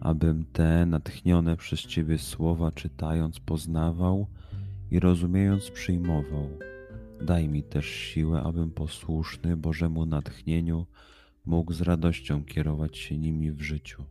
abym te natchnione przez Ciebie słowa czytając poznawał i rozumiejąc przyjmował. Daj mi też siłę, abym posłuszny Bożemu natchnieniu mógł z radością kierować się nimi w życiu.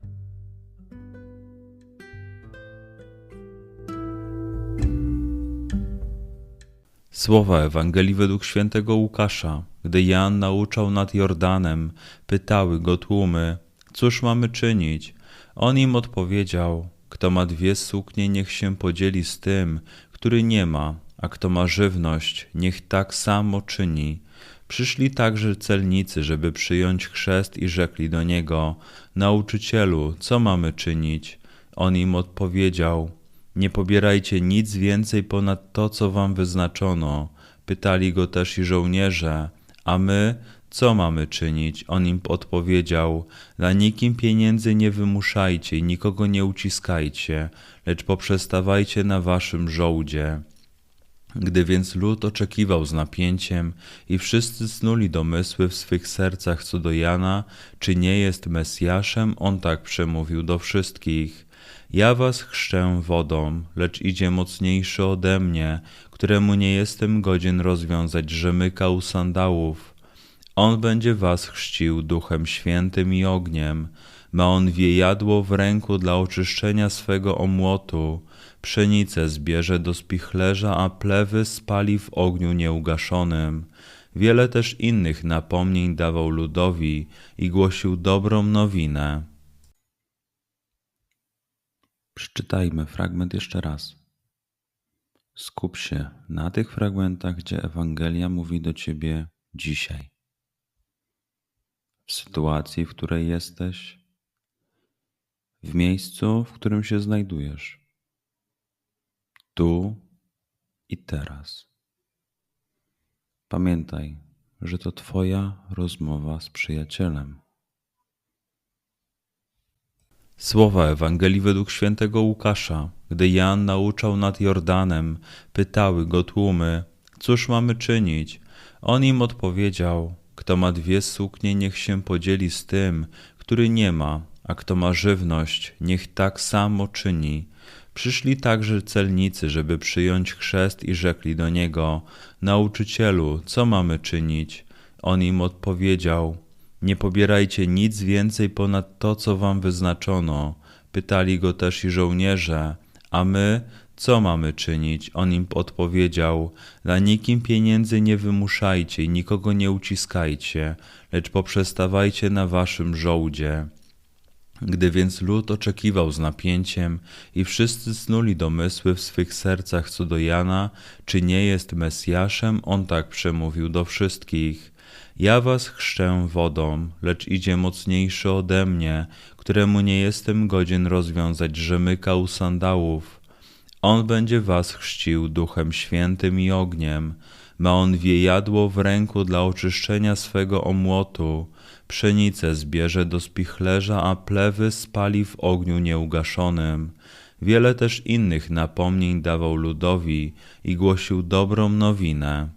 Słowa Ewangelii według świętego Łukasza. Gdy Jan nauczał nad Jordanem, pytały go tłumy: Cóż mamy czynić? On im odpowiedział: Kto ma dwie suknie, niech się podzieli z tym, który nie ma, a kto ma żywność, niech tak samo czyni. Przyszli także celnicy, żeby przyjąć chrzest i rzekli do niego: Nauczycielu, co mamy czynić? On im odpowiedział: Nie pobierajcie nic więcej ponad to, co wam wyznaczono. Pytali go też i żołnierze, a my co mamy czynić? On im odpowiedział: Dla nikim pieniędzy nie wymuszajcie nikogo nie uciskajcie, lecz poprzestawajcie na waszym żołdzie. Gdy więc lud oczekiwał z napięciem i wszyscy snuli domysły w swych sercach co do Jana, czy nie jest Mesjaszem, on tak przemówił do wszystkich. Ja was chrzczę wodą, lecz idzie mocniejszy ode mnie, któremu nie jestem godzien rozwiązać rzemyka u sandałów. On będzie was chrzcił duchem świętym i ogniem. Ma on wiejadło w ręku dla oczyszczenia swego omłotu. Pszenicę zbierze do spichlerza, a plewy spali w ogniu nieugaszonym. Wiele też innych napomnień dawał ludowi i głosił dobrą nowinę. Przeczytajmy fragment jeszcze raz. Skup się na tych fragmentach, gdzie Ewangelia mówi do ciebie dzisiaj w sytuacji, w której jesteś, w miejscu, w którym się znajdujesz, tu i teraz. Pamiętaj, że to Twoja rozmowa z przyjacielem. Słowa Ewangelii według świętego Łukasza. Gdy Jan nauczał nad Jordanem, pytały go tłumy: Cóż mamy czynić? On im odpowiedział: kto ma dwie suknie, niech się podzieli z tym, który nie ma, a kto ma żywność, niech tak samo czyni. Przyszli także celnicy, żeby przyjąć chrzest i rzekli do niego: Nauczycielu, co mamy czynić? On im odpowiedział: Nie pobierajcie nic więcej ponad to, co wam wyznaczono. Pytali go też i żołnierze, a my co mamy czynić? On im odpowiedział: Dla nikim pieniędzy nie wymuszajcie i nikogo nie uciskajcie, lecz poprzestawajcie na waszym żołdzie. Gdy więc lud oczekiwał z napięciem i wszyscy snuli domysły w swych sercach co do Jana, czy nie jest Mesjaszem, on tak przemówił do wszystkich. Ja was chrzczę wodą, lecz idzie mocniejszy ode mnie, któremu nie jestem godzien rozwiązać rzemyka u sandałów. On będzie was chrzcił duchem świętym i ogniem. Ma on wiejadło w ręku dla oczyszczenia swego omłotu. Pszenicę zbierze do spichlerza, a plewy spali w ogniu nieugaszonym. Wiele też innych napomnień dawał ludowi i głosił dobrą nowinę.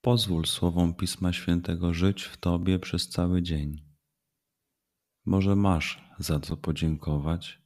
Pozwól słowom Pisma Świętego żyć w Tobie przez cały dzień. Może masz za co podziękować,